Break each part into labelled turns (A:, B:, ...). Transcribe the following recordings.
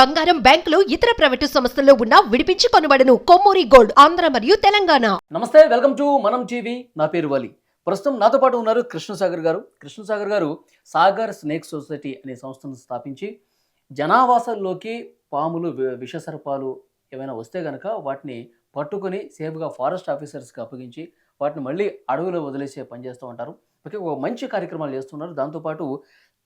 A: బంగారం బ్యాంకులు ఇతర ప్రైవేటు సంస్థల్లో ఉన్న విడిపించి కొనబడను కొమ్మూరి గోల్డ్ ఆంధ్ర మరియు తెలంగాణ.
B: నమస్తే వెల్కమ్ టు మనం టీవీ. నా పేరు వలి. ప్రస్తుతం నాతో పాటు ఉన్నారు కృష్ణసాగర్ గారు. కృష్ణసాగర్ గారు సాగర్ స్నేక్ సొసైటీ అనే సంస్థను స్థాపించి జనావాసాల్లోకి పాములు విషసర్పాలు ఏమైనా వస్తే కనుక వాటిని పట్టుకొని సేఫ్గా ఫారెస్ట్ ఆఫీసర్స్కి అప్పగించి వాటిని మళ్ళీ అడవిలో వదిలేసే పని చేస్తూ ఉంటారు. ఓకే ఒక మంచి కార్యక్రమాలు చేస్తున్నారు. దాంతోపాటు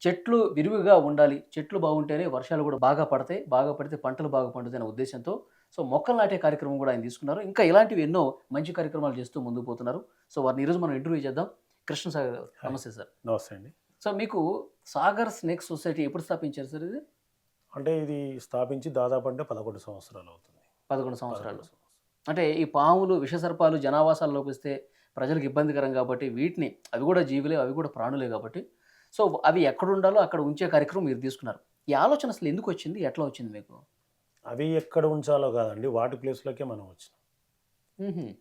B: చెట్లు విరివిగా ఉండాలి. చెట్లు బాగుంటేనే వర్షాలు కూడా బాగా పడతాయి. బాగా పడితే పంటలు బాగా పండుతాయి అనే ఉద్దేశంతో సో మొక్కలు నాటే కార్యక్రమం కూడా ఆయన తీసుకున్నారు. ఇంకా ఇలాంటివి ఎన్నో మంచి కార్యక్రమాలు చేస్తూ ముందుకు పోతున్నారు. సో వారిని ఈరోజు మనం ఇంటర్వ్యూ చేద్దాం. కృష్ణ సాగర్ గారు నమస్తే సార్.
C: నమస్తే అండి.
B: సో మీకు సాగర్ స్నేక్ సొసైటీ ఎప్పుడు స్థాపించారు సార్ ఇది?
C: అంటే ఇది స్థాపించి దాదాపు అంటే పదకొండు సంవత్సరాలు అవుతుంది.
B: పదకొండు సంవత్సరాలు. అంటే ఈ పాములు విషసర్పాలు జనావాసాల్లోకి వస్తే ప్రజలకు ఇబ్బందికరం కాబట్టి వీటిని అవి కూడా జీవులే అవి కూడా ప్రాణులే కాబట్టి సో అవి ఎక్కడ ఉండాలో అక్కడ ఉంచే కార్యక్రమం మీరు తీసుకున్నారు. ఈ ఆలోచన అసలు ఎందుకు వచ్చింది? ఎట్లా వచ్చింది మీకు?
C: అవి ఎక్కడ ఉంచాలో కాదండి వాటి ప్లేస్లోకే మనం వచ్చినాం.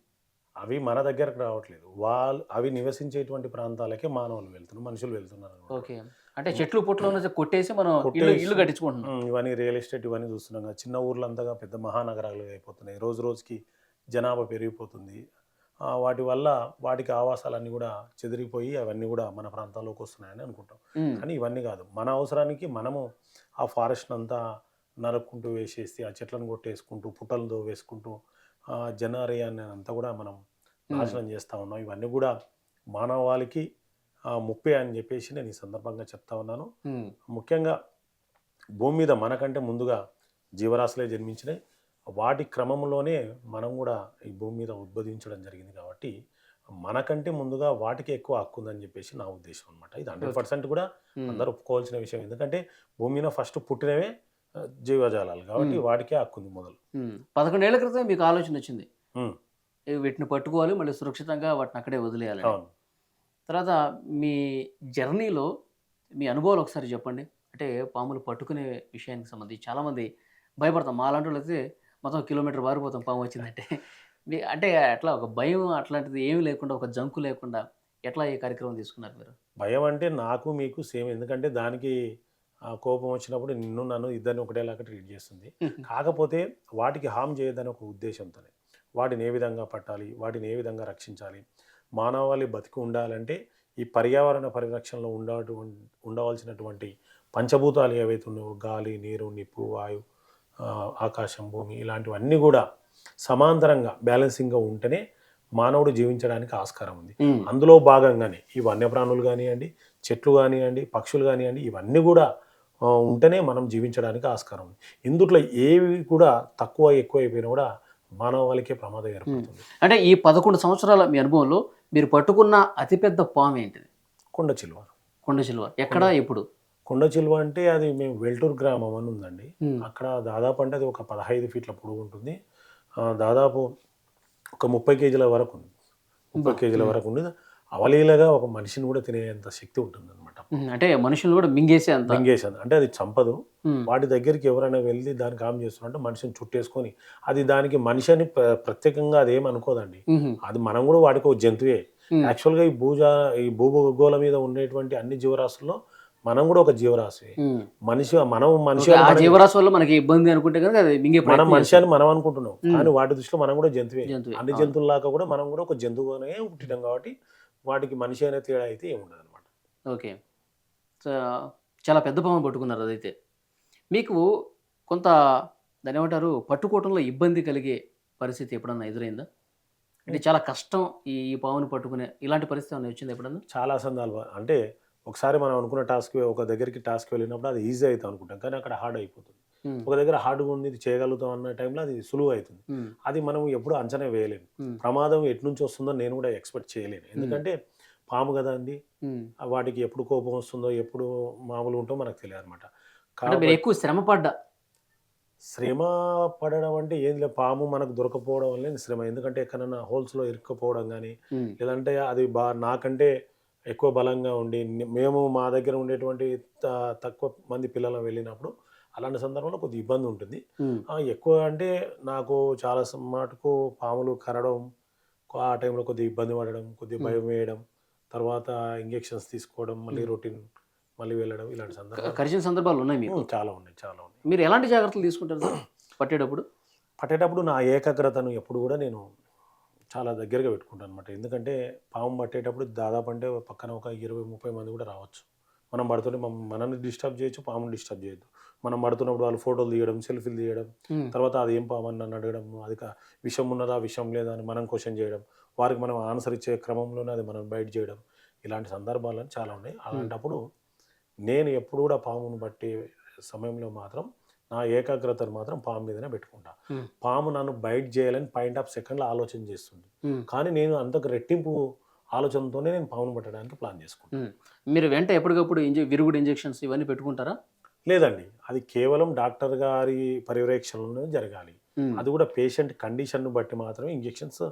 C: అవి మన దగ్గరకు రావట్లేదు. వాళ్ళు అవి నివసించేటువంటి ప్రాంతాలకే మానవులు వెళ్తున్నారు మనుషులు వెళ్తున్నారు.
B: ఓకే. అంటే చెట్లు పుట్లు కొట్టేసి మనం ఇల్లు కట్టించుకుంటున్నాం.
C: ఇవన్నీ రియల్ ఎస్టేట్ ఇవన్నీ చూస్తున్నాం చిన్న ఊర్లు అంతగా పెద్ద మహానగరాలు అయిపోతున్నాయి. రోజు రోజుకి జనాభా పెరిగిపోతుంది. వాటి వల్ల వాటికి ఆవాసాలన్నీ కూడా చెదిరిపోయి అవన్నీ కూడా మన ప్రాంతాల్లోకి వస్తున్నాయని అనుకుంటాం. కానీ ఇవన్నీ కాదు. మన అవసరానికి మనము ఆ ఫారెస్ట్ అంతా నరుక్కుంటూ వేసేసి ఆ చెట్లను కొట్టేసుకుంటూ పుట్టలతో వేసుకుంటూ ఆ జనారయాన్ని అంతా కూడా మనం నాశనం చేస్తూ ఉన్నాం. ఇవన్నీ కూడా మానవాళికి ముప్పే అని చెప్పేసి నేను ఈ సందర్భంగా చెప్తా ఉన్నాను. ముఖ్యంగా భూమి మీద మనకంటే ముందుగా జీవరాశులే జన్మించినాయి. వాటి క్రమంలోనే మనం కూడా ఈ భూమి మీద ఉద్భవించడం జరిగింది కాబట్టి మనకంటే ముందుగా వాటికి ఎక్కువ హక్కు ఉందని చెప్పేసి నా ఉద్దేశం అనమాట ఇది హండ్రెడ్ పర్సెంట్ కూడా. అందరూ ఒప్పుకోవాల్సిన విషయం. ఎందుకంటే భూమి మీద ఫస్ట్ పుట్టినవే జీవజాలాలు కాబట్టి. వాటికే హక్కు ఉంది మొదలు.
B: పదకొండేళ్ళ క్రితం మీకు ఆలోచన వచ్చింది. వీటిని పట్టుకోవాలి మళ్ళీ సురక్షితంగా వాటిని అక్కడే వదిలేయాలి తర్వాత మీ జర్నీలో మీ అనుభవాలు ఒకసారి చెప్పండి. అంటే పాములు పట్టుకునే విషయానికి సంబంధించి చాలామంది భయపడతాం. మా అలాంటి వాళ్ళు అయితే మొత్తం కిలోమీటర్ పారిపోతాం పాము వచ్చిందంటే. అంటే అట్లా ఒక భయం అట్లాంటిది ఏమీ లేకుండా ఒక జంకు లేకుండా ఎట్లా ఈ కార్యక్రమం తీసుకున్నారు మీరు?
C: భయం అంటే నాకు మీకు సేమ్. ఎందుకంటే దానికి ఆ, కోపం వచ్చినప్పుడు నిన్ను నన్ను ఇద్దరిని ఒకటేలాగా ట్రీట్ చేస్తుంది. కాకపోతే వాటికి హామ్ చేయదని ఒక ఉద్దేశంతోనే వాటిని ఏ విధంగా పట్టాలి వాటిని ఏ విధంగా రక్షించాలి మానవాళి బతికి ఉండాలంటే ఈ పర్యావరణ పరిరక్షణలో ఉండటువంటి ఉండవలసినటువంటి పంచభూతాలు ఏవైతే ఉన్నాయో గాలి నీరు నిప్పు వాయు ఆ, ఆకాశం భూమి ఇలాంటివన్నీ కూడా సమాంతరంగా బ్యాలెన్సింగ్గా ఉంటేనే మానవుడు జీవించడానికి ఆస్కారం ఉంది. అందులో భాగంగానే ఈ వన్యప్రాణులు కానివ్వండి చెట్లు కానివ్వండి పక్షులు కానివ్వండి ఇవన్నీ కూడా ఉంటేనే మనం జీవించడానికి ఆస్కారం ఉంది. ఇందుట్లో ఏవి కూడా తక్కువ ఎక్కువ అయిపోయినా కూడా మానవాళికే ప్రమాదం ఏర్పడుతుంది.
B: అంటే ఈ పదకొండు సంవత్సరాల మీ అనుభవంలో మీరు పట్టుకున్న అతిపెద్ద పాము ఏంటిది?
C: కొండ చిలువ.
B: కొండ చిలువ. ఎక్కడ ఎప్పుడు
C: కొండ చిలువ అంటే అది మేము వెల్టూరు గ్రామం అని ఉందండి. అక్కడ దాదాపు అంటే అది ఒక పదహైదు ఫీట్ల పొడవు ఉంటుంది దాదాపు ఒక ముప్పై కేజీల వరకు ఉంది ముప్పై. కేజీల. వరకు ఉంది అవలీలగా ఒక మనిషిని కూడా తినేంత శక్తి ఉంటుంది అనమాట.
B: అంటే మనుషులు కూడా మింగేసే అంత
C: మింగేసింది అంటే అది చంపదు. వాటి దగ్గరికి ఎవరైనా వెళ్ళి దానికి హామ్ చేస్తున్నారంటే మనిషిని చుట్టేసుకొని అది దానికి మనిషి అని ప్ర- ప్రత్యేకంగా అది అనుకోదండి. అది మనం కూడా వాడికి ఒక జంతువే. యాక్చువల్గా ఈ భూజా ఈ భూగోళ మీద ఉండేటువంటి అన్ని జీవరాశుల్లో మనం కూడా ఒక జీవరాశి. మనిషి మనం మనిషి
B: జీవరాశి వల్ల మనకి ఇబ్బంది అనుకుంటే మింగే
C: మనం మనిషి అని మనం అనుకుంటున్నాం. కానీ వాటి దృష్టిలో మనం కూడా జంతువే. అన్ని. జంతువులాగా కూడా మనం కూడా ఒక జంతువునే పుట్టినాం కాబట్టి వాటికి మనిషి అనే తేడా అయితే ఏముండదు అనమాట
B: ఓకే చాలా పెద్ద పాము పట్టుకున్నారు అదైతే. మీకు కొంత దాని ఏమంటారు పట్టుకోవటంలో ఇబ్బంది కలిగే పరిస్థితి ఎప్పుడన్నా ఎదురైందా? అంటే చాలా కష్టం ఈ ఈ పాముని పట్టుకునే ఇలాంటి పరిస్థితి ఏమైనా వచ్చింది ఎప్పుడన్నా?
C: చాలా సందర్భాలు. అంటే ఒకసారి మనం అనుకున్న టాస్క్ ఒక దగ్గరికి టాస్క్ వెళ్ళినప్పుడు అది ఈజీ అవుతుంది అనుకుంటాం. కానీ అక్కడ హార్డ్ అయిపోతుంది. ఒక దగ్గర హార్డ్గా ఉంది ఇది చేయగలుగుతాం అన్న టైంలో అది సులువు అవుతుంది. అది మనం ఎప్పుడు అంచనా వేయలేము. ప్రమాదం ఎటు నుంచి వస్తుందో నేను కూడా ఎక్స్పెక్ట్ చేయలేను. ఎందుకంటే పాము కదా అండి. వాటికి ఎప్పుడు కోపం వస్తుందో ఎప్పుడు మామూలు ఉంటుందో మనకు తెలియదు అనమాట కాబట్టి
B: ఎక్కువ శ్రమ పడ్డా?
C: శ్రమ పడడం అంటే ఏం లేదు. పాము మనకు దొరకపోవడం వల్లే శ్రమ. ఎందుకంటే ఎక్కడన్నా హోల్స్లో ఇరుక్కుపోవడం కానీ. లేదంటే అది బా నాకంటే ఎక్కువ బలంగా ఉండి మేము మా దగ్గర ఉండేటువంటి తక్కువ మంది పిల్లలు వెళ్ళినప్పుడు అలాంటి సందర్భంలో కొద్దిగా ఇబ్బంది ఉంటుంది. ఎక్కువ అంటే నాకు చాలా మటుకు పాములు కరడం ఆ టైంలో కొద్దిగా ఇబ్బంది పడడం కొద్దిగా. భయం వేయడం తర్వాత ఇంజెక్షన్స్ తీసుకోవడం మళ్ళీ. రొటీన్ మళ్ళీ వెళ్ళడం ఇలాంటి సందర్భాలు.
B: కరిచిన సందర్భాలు ఉన్నాయి మీకు?
C: చాలా ఉన్నాయి చాలా ఉన్నాయి.
B: మీరు ఎలాంటి జాగ్రత్తలు తీసుకుంటారు పట్టేటప్పుడు?
C: పట్టేటప్పుడు నా ఏకాగ్రతను ఎప్పుడు కూడా నేను చాలా దగ్గరగా పెట్టుకుంటాను అనమాట ఎందుకంటే పాము పట్టేటప్పుడు దాదాపు అంటే పక్కన ఒక ఇరవై ముప్పై మంది కూడా రావచ్చు. మనం పడుతుంటే మనం మనల్ని డిస్టర్బ్ చేయొచ్చు పాముని డిస్టర్బ్ చేయొద్దు. మనం పడుతున్నప్పుడు వాళ్ళు ఫోటోలు తీయడం సెల్ఫీలు తీయడం. తర్వాత అది ఏం పాము అని నన్ను అడగడం అది కా- విషం ఉన్నదా విషం లేదా అని మనం క్వశ్చన్ చేయడం వారికి మనం ఆన్సర్ ఇచ్చే క్రమంలోనే అది మనం బయట చేయడం ఇలాంటి సందర్భాలు చాలా ఉన్నాయి. అలాంటప్పుడు నేను ఎప్పుడు కూడా పామును బట్టే సమయంలో మాత్రం నా ఏకాగ్రతను మాత్రం పాము మీదనే పెట్టుకుంటా. పాము నన్ను బయట చేయాలని పాయింట్ ఆఫ్ సెకండ్లో ఆలోచన చేస్తుంది. కానీ నేను అంతకు రెట్టింపు ఆలోచనతోనే నేను పామును పట్టడానికి ప్లాన్ చేసుకుంటాను.
B: మీరు వెంట ఎప్పటికప్పుడు ఇంజె విరుగుడు ఇంజెక్షన్స్ ఇవన్నీ పెట్టుకుంటారా
C: లేదండి అది కేవలం డాక్టర్ గారి పర్యవేక్షణలోనే జరగాలి. అది కూడా పేషెంట్ కండిషన్ను బట్టి మాత్రమే ఇంజెక్షన్స్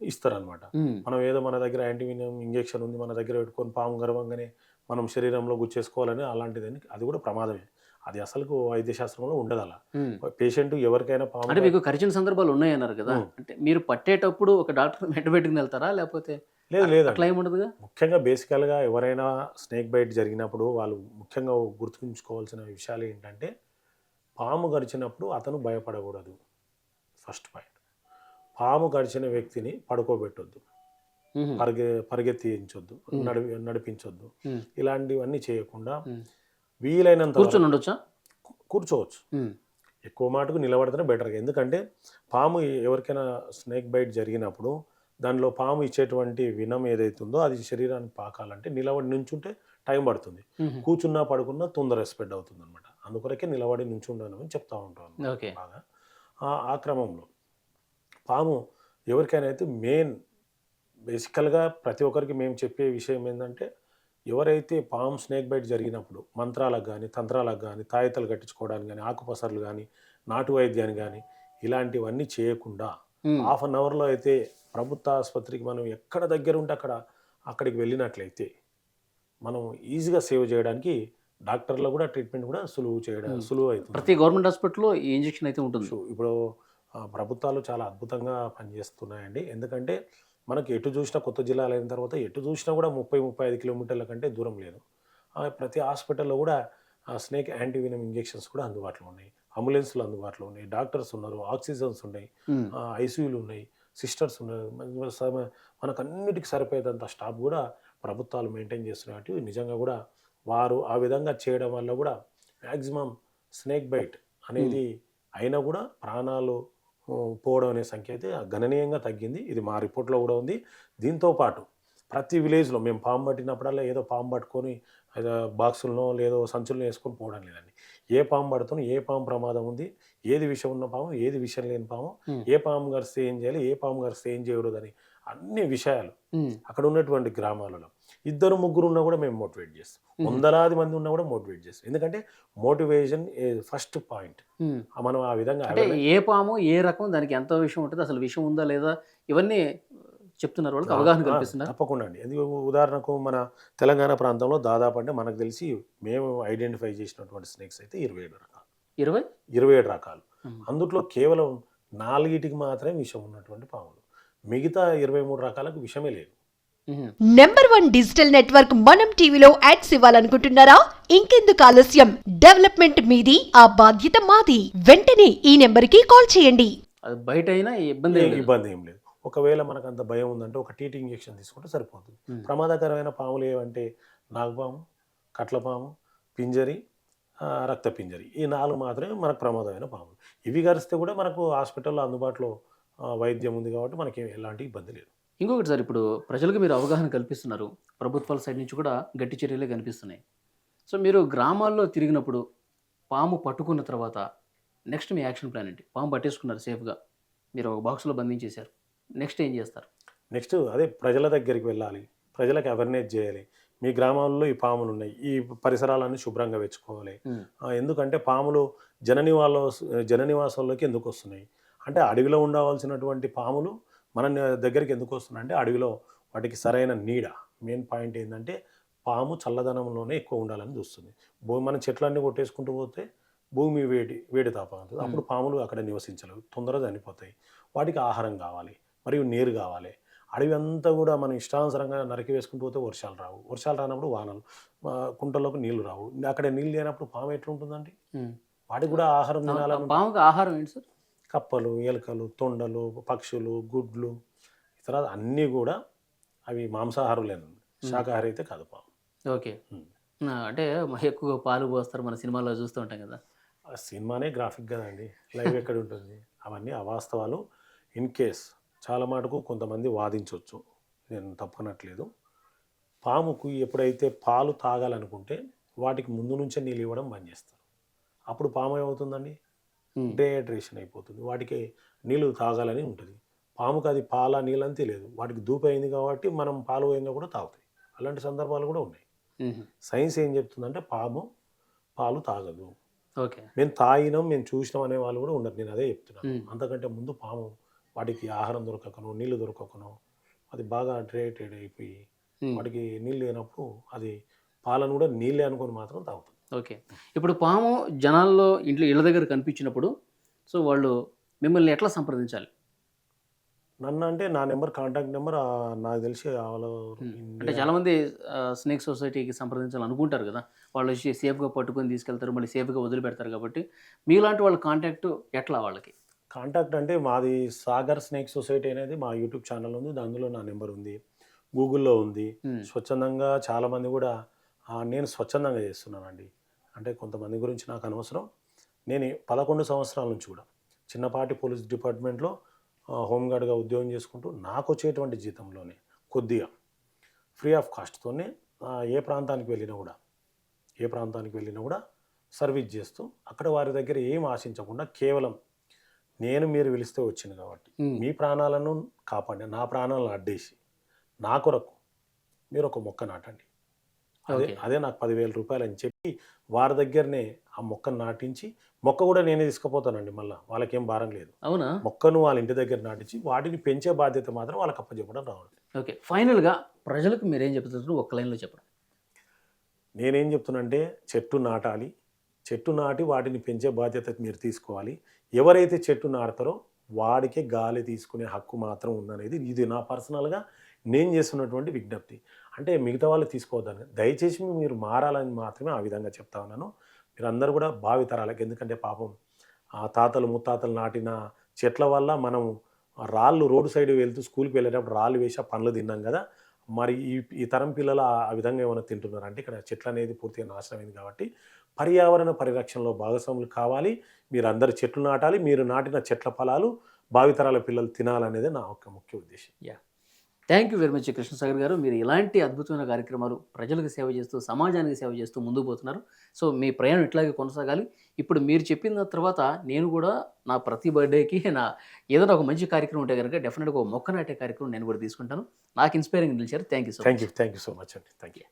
C: ఇస్తారనమాట. మనం ఏదో మన దగ్గర యాంటీవినియం ఇంజెక్షన్ ఉంది మన దగ్గర పెట్టుకొని పాము గర్వంగానే మనం శరీరంలో గుచ్చేసుకోవాలని అలాంటిదని అది కూడా ప్రమాదమే అది అసలు వైద్యశాస్త్రంలో ఉండదు అలా. పేషెంట్ ఎవరికైనా
B: అంటే
C: పాము
B: మీకు కరిచిన సందర్భాలు ఉన్నాయి అన్నారు కదా. అంటే మీరు పట్టేటప్పుడు ఒక డాక్టర్ వెంట పెట్టుకుని వెళ్తారా లేకపోతే
C: లేదు లేదు
B: అట్లా ఏముండదుగా
C: ముఖ్యంగా బేసికల్గా ఎవరైనా స్నేక్ బైట్ జరిగినప్పుడు వాళ్ళు ముఖ్యంగా గుర్తుంచుకోవాల్సిన విషయాలు ఏంటంటే పాము గడిచినప్పుడు అతను భయపడకూడదు ఫస్ట్ పాయింట్ పాము గడిచిన వ్యక్తిని పడుకోబెట్టొద్దు. పరిగె పరిగెత్తించొద్దు. నడిపి నడిపించొద్దు. ఇలాంటివన్నీ చేయకుండా. వీలైనంత
B: కూర్చొని ఉండొచ్చా?
C: కూర్చోవచ్చు. ఎక్కువ మాటకు నిలబడితేనే బెటర్గా ఎందుకంటే పాము ఎవరికైనా స్నేక్ బైట్ జరిగినప్పుడు దానిలో పాము ఇచ్చేటువంటి వినం ఏదైతుందో అది శరీరానికి పాకాలంటే నిలబడి నుంచుంటే టైం పడుతుంది. కూర్చున్నా పడుకున్నా తొందర స్ప్రెడ్ అవుతుంది అనమాట అందుకొరకే నిలబడి నుంచుండను అని చెప్తా ఉంటాను
B: ఓకే.
C: బాగా. ఆ- ఆ క్రమంలో పాము ఎవరికైనా అయితే మెయిన్ బేసికల్గా ప్రతి ఒక్కరికి మేము చెప్పే విషయం ఏంటంటే ఎవరైతే పాము స్నేక్ బైట్ జరిగినప్పుడు మంత్రాలకు కానీ తంత్రాలకు కానీ తాయితలు కట్టించుకోవడానికి కానీ ఆకుపసర్లు కానీ నాటు వైద్యాన్ని కానీ ఇలాంటివన్నీ చేయకుండా. హాఫ్ అన్ అవర్లో అయితే ప్రభుత్వ ఆసుపత్రికి మనం ఎక్కడ దగ్గర ఉంటే అక్కడ అక్కడికి వెళ్ళినట్లయితే మనం ఈజీగా సేవ్ చేయడానికి డాక్టర్లు కూడా ట్రీట్మెంట్ కూడా సులువు చేయడం. సులువు అవుతుంది
B: ప్రతి గవర్నమెంట్ హాస్పిటల్లో ఈ ఇంజెక్షన్ అయితే ఉంటుంది
C: సో ఇప్పుడు ప్రభుత్వాలు చాలా అద్భుతంగా పనిచేస్తున్నాయండి ఎందుకంటే మనకి ఎటు చూసినా కొత్త జిల్లాలు అయిన తర్వాత ఎటు చూసినా కూడా ముప్పై ముప్పై ఐదు కిలోమీటర్ల కంటే దూరం లేదు. ప్రతి హాస్పిటల్లో కూడా స్నేక్ యాంటీవినం ఇంజెక్షన్స్ కూడా అందుబాటులో ఉన్నాయి. అంబులెన్స్లు అందుబాటులో ఉన్నాయి. డాక్టర్స్ ఉన్నారు. ఆక్సిజన్స్ ఉన్నాయి. ఐసీయూలు ఉన్నాయి. సిస్టర్స్ ఉన్నారు. మనకు అన్నిటికీ సరిపోయేంత స్టాఫ్ కూడా ప్రభుత్వాలు మెయింటైన్ చేస్తున్నాయి. కాబట్టి నిజంగా కూడా వారు ఆ విధంగా చేయడం వల్ల కూడా మ్యాక్సిమం స్నేక్ బైట్ అనేది అయినా కూడా ప్రాణాలు పోవడం అనే సంఖ్య అయితే గణనీయంగా తగ్గింది ఇది మా రిపోర్ట్లో కూడా ఉంది దీంతో పాటు ప్రతి విలేజ్లో మేము పాము పట్టినప్పుడల్లా ఏదో పాము పట్టుకొని ఏదో బాక్సులను లేదో సంచులను వేసుకొని పోవడం లేదండి ఏ పాము పడుతున్నా ఏ పాము ప్రమాదం ఉంది ఏది విషయం ఉన్న పాము ఏది విషయం లేని పాము. ఏ పాము గరిస్తే ఏం చేయాలి ఏ పాము గరిస్తే ఏం చేయకూడదు అని అన్ని విషయాలు. అక్కడ ఉన్నటువంటి గ్రామాలలో ఇద్దరు ముగ్గురు ఉన్నా కూడా మేము మోటివేట్ చేస్తాం. వందలాది మంది ఉన్నా కూడా మోటివేట్ చేస్తాం. ఎందుకంటే మోటివేషన్ ఫస్ట్ పాయింట్. మనం ఆ విధంగా
B: అంటే ఏ పాము ఏ రకం దానికి ఎంత విషయం ఉంటుంది అసలు విషయం ఉందా లేదా ఇవన్నీ చెప్తున్నారు వాళ్ళకి అవగాహన కల్పిస్తున్నారు
C: తప్పకుండా అండి. ఎందుకు ఉదాహరణకు మన తెలంగాణ ప్రాంతంలో దాదాపు అంటే మనకు తెలిసి మేము ఐడెంటిఫై చేసినటువంటి స్నేక్స్ అయితే ఇరవై ఏడు రకాలు.
B: ఇరవై?
C: ఇరవై ఏడు రకాలు. అందుట్లో కేవలం నాలుగిటికి మాత్రమే విషం ఉన్నటువంటి పాములు. మిగతా ఇరవై మూడు రకాలకు విషమే లేదు.
A: నెంబర్ వన్ డిజిటల్ నెట్వర్క్ మనం టీవీలో యాడ్స్ ఇవ్వాలనుకుంటున్నారా? ఇంకెందుకు ఆలస్యం? డెవలప్మెంట్ మీది ఆ బాధ్యత మాది. వెంటనే ఈ నెంబర్కి కాల్ చేయండి.
B: అది బయట అయినా ఇబ్బంది ఏం.
C: ఇబ్బంది ఏం లేదు. ఒకవేళ మనకు అంత భయం ఉందంటే ఒక టీటీ ఇంజెక్షన్ తీసుకుంటే సరిపోతుంది. ప్రమాదకరమైన పాములు ఏవంటే నాగపాము కట్లపాము పింజరి రక్త పింజరి. ఈ నాలుగు మాత్రమే మనకు ప్రమాదమైన పాములు. ఇవి గరిస్తే కూడా మనకు హాస్పిటల్లో అందుబాటులో వైద్యం ఉంది కాబట్టి మనకి ఎలాంటి ఇబ్బంది లేదు.
B: ఇంకొకటి సార్ ఇప్పుడు ప్రజలకు మీరు అవగాహన కల్పిస్తున్నారు. ప్రభుత్వాల సైడ్ నుంచి కూడా గట్టి చర్యలే కనిపిస్తున్నాయి. సో మీరు గ్రామాల్లో తిరిగినప్పుడు పాము పట్టుకున్న తర్వాత నెక్స్ట్ మీ యాక్షన్ ప్లాన్ ఏంటి? పాము పట్టేసుకున్నారు సేఫ్గా. మీరు ఒక బాక్స్లో బంధించేశారు. నెక్స్ట్ ఏం చేస్తారు?
C: నెక్స్ట్ అదే ప్రజల దగ్గరికి వెళ్ళాలి. ప్రజలకు అవేర్నెస్ చేయాలి. మీ గ్రామాల్లో ఈ పాములు ఉన్నాయి. ఈ పరిసరాలన్నీ శుభ్రంగా. ఆ, ఎందుకంటే పాములు జననివాస జననివాసంలోకి ఎందుకు వస్తున్నాయి? అంటే అడవిలో ఉండవలసినటువంటి పాములు మన దగ్గరికి ఎందుకు వస్తున్నాయి అంటే అడవిలో వాటికి సరైన నీడ. మెయిన్ పాయింట్ ఏంటంటే పాము చల్లదనంలోనే ఎక్కువ ఉండాలని చూస్తుంది. భూమి మన చెట్లన్నీ కొట్టేసుకుంటూ పోతే భూమి వేడి వేడి తాపం అవుతుంది అప్పుడు పాములు అక్కడ నివసించలేవు. తొందరగా చనిపోతాయి. వాటికి ఆహారం కావాలి మరియు నీరు కావాలి. అడవి అంతా కూడా మనం ఇష్టానుసారంగా నరికి వేసుకుంటూ పోతే వర్షాలు రావు. వర్షాలు రానప్పుడు వానలు కుంటల్లోకి నీళ్ళు రావు. అక్కడ నీళ్ళు లేనప్పుడు పాము ఎట్లుంటుందండి. వాటికి కూడా ఆహారం తినాలని
B: పాముకి ఆహారం ఏంటి సార్?
C: కప్పలు ఎలుకలు తొండలు పక్షులు గుడ్లు ఇతర అన్నీ కూడా అవి మాంసాహారులేనండి. శాకాహారి అయితే కాదు పాము
B: ఓకే. అంటే ఎక్కువగా పాలు పోస్తారు మన సినిమాల్లో చూస్తూ ఉంటాం కదా.
C: ఆ సినిమానే గ్రాఫిక్ కదండి. లైవ్ ఎక్కడ ఉంటుంది? అవన్నీ అవాస్తవాలు. ఇన్ కేస్ చాలా మటుకు కొంతమంది వాదించవచ్చు నేను తప్పనట్లేదు. పాముకు ఎప్పుడైతే పాలు తాగాలనుకుంటే వాటికి ముందు నుంచే నీళ్ళు ఇవ్వడం బంద్ చేస్తారు. అప్పుడు పాము ఏమవుతుందండి. డీహైడ్రేషన్ అయిపోతుంది. వాటికి నీళ్ళు తాగాలని ఉంటుంది. పాముకు అది పాల నీళ్ళని తెలియదు వాటికి దూపు అయింది కాబట్టి మనం పాలు పోయినా కూడా తాగుతాయి. అలాంటి సందర్భాలు కూడా ఉన్నాయి. సైన్స్ ఏం చెప్తుందంటే పాము పాలు తాగదు.
B: ఓకే.
C: మేము తాగినాం మేము చూసినాం అనే వాళ్ళు కూడా ఉండరు నేను అదే చెప్తున్నాను. అంతకంటే ముందు పాము వాటికి ఆహారం దొరకకనో నీళ్ళు దొరకకనో అది బాగా డిహైడ్రేట్ అయిపోయి. వాటికి నీళ్ళు లేనప్పుడు అది పాలను కూడా నీళ్ళే అనుకొని మాత్రం తాగుతుంది
B: ఓకే. ఇప్పుడు పాము జనాల్లో ఇంట్లో ఇళ్ళ దగ్గర కనిపించినప్పుడు సో వాళ్ళు మిమ్మల్ని ఎట్లా సంప్రదించాలి?
C: నన్ను అంటే నా నెంబర్ కాంటాక్ట్ నెంబర్ నాకు తెలిసి
B: ఉమ్. అంటే
C: ఇండియా
B: చాలా మంది స్నేక్ సొసైటీకి సంప్రదించాలి అనుకుంటారు కదా. వాళ్ళు వచ్చి సేఫ్గా పట్టుకొని తీసుకెళ్తారు మళ్ళీ సేఫ్గా వదిలిపెడతారు కాబట్టి మీలాంటి వాళ్ళ కాంటాక్ట్ ఎట్లా వాళ్ళకి?
C: కాంటాక్ట్ అంటే మాది సాగర్ స్నేక్ సొసైటీ అనేది మా యూట్యూబ్ ఛానల్ ఉంది. అందులో నా నెంబర్ ఉంది. గూగుల్లో ఉంది. స్వచ్ఛందంగా చాలామంది కూడా "ఆ, నేను స్వచ్ఛందంగా చేస్తున్నానండి. అంటే కొంతమంది గురించి నాకు అనవసరం నేను పదకొండు సంవత్సరాల నుంచి కూడా చిన్నపాటి పోలీస్ డిపార్ట్మెంట్లో హోంగార్డ్గా ఉద్యోగం చేసుకుంటూ నాకు వచ్చేటువంటి జీతంలోనే కొద్దిగా ఫ్రీ ఆఫ్ కాస్ట్తోనే ఏ ప్రాంతానికి వెళ్ళినా కూడా ఏ ప్రాంతానికి వెళ్ళినా కూడా సర్వీస్ చేస్తూ అక్కడ వారి దగ్గర ఏం ఆశించకుండా కేవలం నేను మీరు పిలిస్తే వచ్చింది కాబట్టి. మీ ప్రాణాలను కాపాడి నా ప్రాణాలను అడ్డేసి నా కొరకు మీరు ఒక మొక్క నాటండి అదే. అదే నాకు పదివేల రూపాయలు అని చెప్పి వారి దగ్గరనే ఆ మొక్కను నాటించి మొక్క కూడా నేనే తీసుకుపోతానండి మళ్ళీ. వాళ్ళకేం భారం లేదు.
B: అవునా?
C: మొక్కను వాళ్ళ ఇంటి దగ్గర నాటించి వాటిని పెంచే బాధ్యత మాత్రం వాళ్ళకి అప్పచెప్పడం రావాలి.
B: ఓకే. ఫైనల్గా ప్రజలకు మీరేం చెప్తున్నారు? ఒక్క లైన్లో చెప్పండి.
C: నేనేం చెప్తున్నానంటే చెట్టు నాటాలి. చెట్టు నాటి వాటిని పెంచే బాధ్యత మీరు తీసుకోవాలి. ఎవరైతే చెట్టు నాడతారో వాడికే గాలి తీసుకునే హక్కు మాత్రం ఉందనేది ఇది నా పర్సనల్గా నేను చేస్తున్నటువంటి విజ్ఞప్తి. అంటే మిగతా వాళ్ళు తీసుకోవద్దని. దయచేసి మీరు మారాలని మాత్రమే ఆ విధంగా చెప్తా ఉన్నాను. మీరు కూడా భావితరాలకు. ఎందుకంటే పాపం ఆ తాతలు ముత్తాతలు నాటిన చెట్ల వల్ల మనం రాళ్ళు రోడ్డు సైడ్ వెళ్తూ స్కూల్కి వెళ్ళేటప్పుడు రాళ్ళు వేసి ఆ పండ్లు తిన్నాం కదా. మరి ఈ ఈ తరం పిల్లలు ఆ ఆ విధంగా ఏమైనా తింటున్నారు అంటే ఇక్కడ చెట్లు అనేది పూర్తిగా నాశనమైంది కాబట్టి పర్యావరణ పరిరక్షణలో భాగస్వాములు కావాలి. మీరు అందరు చెట్లు నాటాలి. మీరు నాటిన చెట్ల ఫలాలు భావితరాల పిల్లలు తినాలనేదే నా యొక్క ముఖ్య ఉద్దేశం.
B: Thank you very much Krishnasagar గారు. మీరు ఇలాంటి అద్భుతమైన కార్యక్రమాలు ప్రజలకు సేవ చేస్తూ సమాజానికి సేవ చేస్తూ ముందుకు పోతున్నారు. సో మీ ప్రయాణం ఇట్లాగే కొనసాగాలి. ఇప్పుడు మీరు చెప్పిన తర్వాత నేను కూడా నా ప్రతి బర్త్డేకి నా ఏదైనా ఒక మంచి కార్యక్రమం ఉంటే కనుక డెఫినెట్గా ఒక మొక్క నాటే కార్యక్రమం నేను కూడా తీసుకుంటాను. నాకు ఇన్స్పైరింగ్ నిలిచారు. Thank you so
C: thank you. Thank you so much అండి. Thank you.